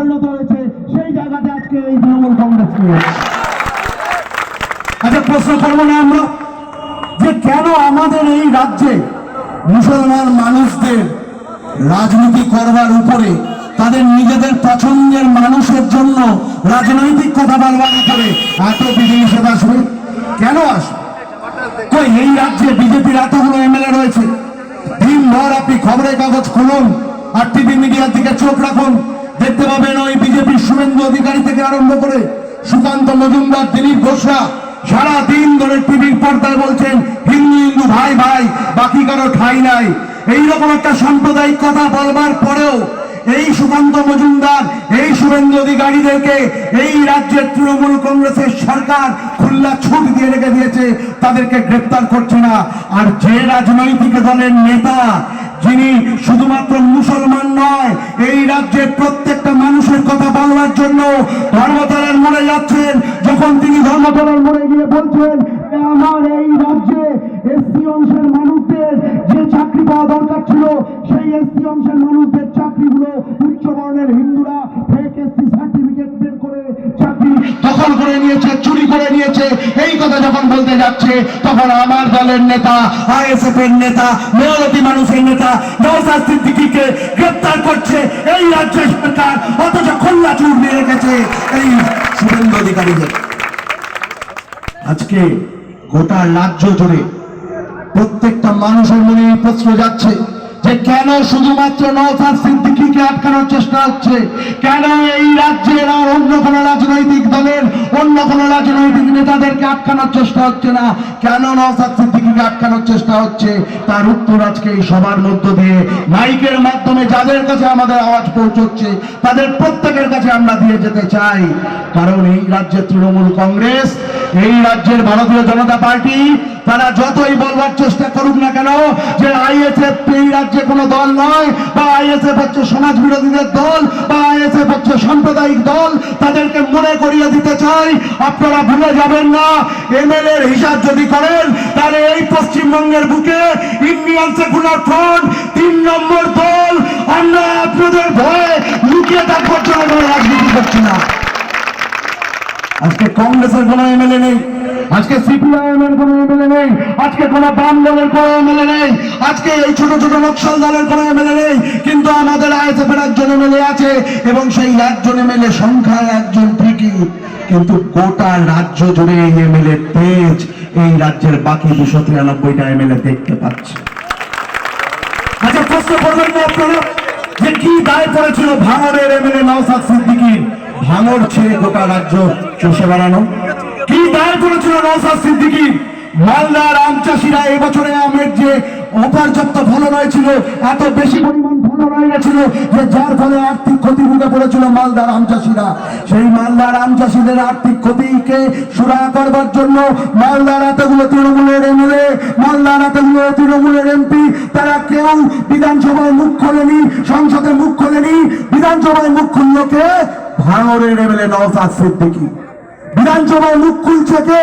পরিণত হয়েছে, সেই জায়গাতে আজকে এই তৃণমূল কংগ্রেস নিয়ে এসেছে। আচ্ছা প্রশ্ন করব না আমরা। যে কেন আমাদের এই রাজ্যে মুসলমান মানুষদের রাজনীতি করবার উপরে, তাদের নিজেদের পছন্দের মানুষের জন্য রাজনৈতিক কথা বলবার উপরে এত বিধিনিষেধ আসবে? কেন আসবে? কই, এই রাজ্যে বিজেপির এতগুলো এমএলএ রয়েছে? দিনভর আপনি খবরের কাগজ খুলুন, আর টিভি মিডিয়ার দিকে চোখ রাখুন পাবেন ওই বিজেপির শুভেন্দু অধিকারী থেকে আরম্ভ করে সুকান্ত মজুমদার, দিলীপ ঘোষরা, সারা দিন ধরে টিভির পর্দায় বলছেন, হিন্দু হিন্দু, ভাই ভাই, বাকি কারও ঠাই নাই। এইরকম একটা সাম্প্রদায়িক কথা বলবার পরেও এই সুকান্ত মজুমদার, এই শুভেন্দু অধিকারীদেরকে এই রাজ্যের তৃণমূল কংগ্রেসের সরকার খুল্লা ছুট দিয়ে রেখে দিয়েছে, তাদেরকে গ্রেপ্তার করছে না। আর যে রাজনৈতিক দলের নেতা যিনি শুধুমাত্র মুসলমান নয়, এই রাজ্যের প্রত্যেকটা মানুষের কথা বলবার জন্য ধর্মতলার মোড়ে যাচ্ছেন। যখন তিনি ধর্মতলার মোড়ে গিয়ে বলছেন আমার এই রাজ্যে এসসি অংশের মানুষদের যে চাকরি পাওয়া করে নিয়েছে, চুরি করে নিয়েছে, এই কথা যখন বলতে যাচ্ছে, তখন আমার দলের নেতা আইএসএফ এর নেতা মেয়রতি মানুষের নেতা নওসাদ গ্রেপ্তার করছে এই রাজ্য সরকার, অথচ খোল্লা চুর দিয়ে রেখেছে এই শুভেন্দু অধিকারীদের। আজকে গোটা রাজ্য জুড়ে প্রত্যেকটা মানুষের মনে এই প্রশ্ন যাচ্ছে যে কেন শুধুমাত্র নওসাদ সিদ্দিকীকে আটকানোর চেষ্টা হচ্ছে? কেন এই রাজ্যের অন্য রাজনৈতিক নেতাদেরকে আটকানোর চেষ্টা হচ্ছে না। কেন আটকানোর চেষ্টা হচ্ছে? তার উত্তর আজকে এই সবার মধ্য দিয়ে মাইকের মাধ্যমে যাদের কাছে আমাদের আওয়াজ পৌঁছচ্ছে, তাদের প্রত্যেকের কাছে আমরা দিয়ে যেতে চাই। কারণ এই রাজ্যের তৃণমূল কংগ্রেস এই রাজ্যের ভারতীয় জনতা পার্টি, তারা যতই বলবার চেষ্টা করুক না কেন, যে আইএসএফ এই রাজ্যে কোনো দল নয়, বা আইএসএফ হচ্ছে সমাজ বিরোধীদের দল, বা আইএসএফ হচ্ছে সাম্প্রদায়িক দল, তাদেরকে মনে করিয়ে দিতে চাই। আপনারা ভুলে যাবেন না এমএলএ এর হিসাব যদি করেন, তাহলে এই পশ্চিমবঙ্গের বুকে ইন্ডিয়ান সেকুলার ফ্রন্ট, তিন নম্বর দল, আমরা আপনাদের ভয়ে লুকিয়ে থাকবার জন্য রাজনীতি করছি না। আজকে কংগ্রেসের কোনো এমএলএ নেই, আজকে সিপিআইএম এর কোনো এমএলএ নেই, আজকে কোনো বাম দলের কোনো এমএলএ নেই, আজকে এই ছোট ছোট নকশাল দলের কোনো এমএলএ নেই, কিন্তু আমাদের আইএসএফ এর একজন এমএলএ আছে এবং সেই একজন এমএলএ সংখ্যায় একজন ঠিকই, কিন্তু গোটা রাজ্য জুড়ে এই এমএলএ তেজ, এই রাজ্যের বাকি দুশো তিরানব্বইটা এমএলএ দেখতে পাচ্ছে। আচ্ছা প্রশ্ন করবেন না আপনারা? যে কি দায় পড়েছিল ভাঙরের এমএলএ নওসাদ সিদ্দিকীর? ভাঙর ছেড়ে গোটা রাজ্য চষে বেড়ানো। কি দায় পড়েছিল নওসাদ সিদ্দিকীর মালদার আম চাষিরা এবছরে আমের যে অপর্যাপ্ত ফলন হয়েছিল এত বেশি পরিমাণ গেছিল যে যার ফলে আর্থিক ক্ষতি ভুগে পড়েছিল মালদার আম চাষিরা। সেই মালদার আম চাষিদের আর্থিক ক্ষতিকে সুরাহা করবার জন্য মালদার এতগুলো তৃণমূলের এমএলএ, মালদার এতগুলো তৃণমূলের এমপি, তারা কেউ বিধানসভায় মুখ খোলেনি, সংসদে মুখ খোলেনি, বিধানসভায় মুখ খুললো কে? ভাঙরের এমএলএ নওসাদ সিদ্দিকী। বিধানসভায় মুখ খুলছে কে?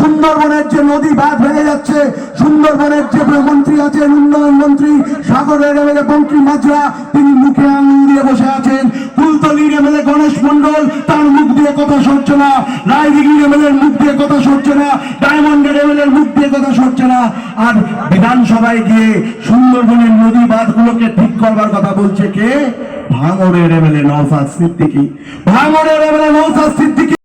সুন্দরবনের যে নদী বাঁধ ভেঙে যাচ্ছে, সুন্দরবনের যে মন্ত্রী আছেন, উন্নয়ন মন্ত্রী সাগরের এমএলএ বঙ্কি মাজরা, তিনি মুখে আঙুল দিয়ে বসে আছেন। কুলতলির এমএলএ গণেশ মন্ডল তার মুখ দিয়ে কথা সরছে না। রায়দিঘির এমএলএ মুখ দিয়ে কথা সরছে না। ডায়মন্ডের এমএলএ মুখ দিয়ে কথা সরছে না। আর বিধানসভায় গিয়ে সুন্দরবনের নদী বাঁধগুলোকে ঠিক করবার কথা বলছে কে? ভাঙড়ের এমএলএ নওসাদ সিদ্দিকি। ভাঙড়ের এমএলএ নওসাদ সিদ্দিকী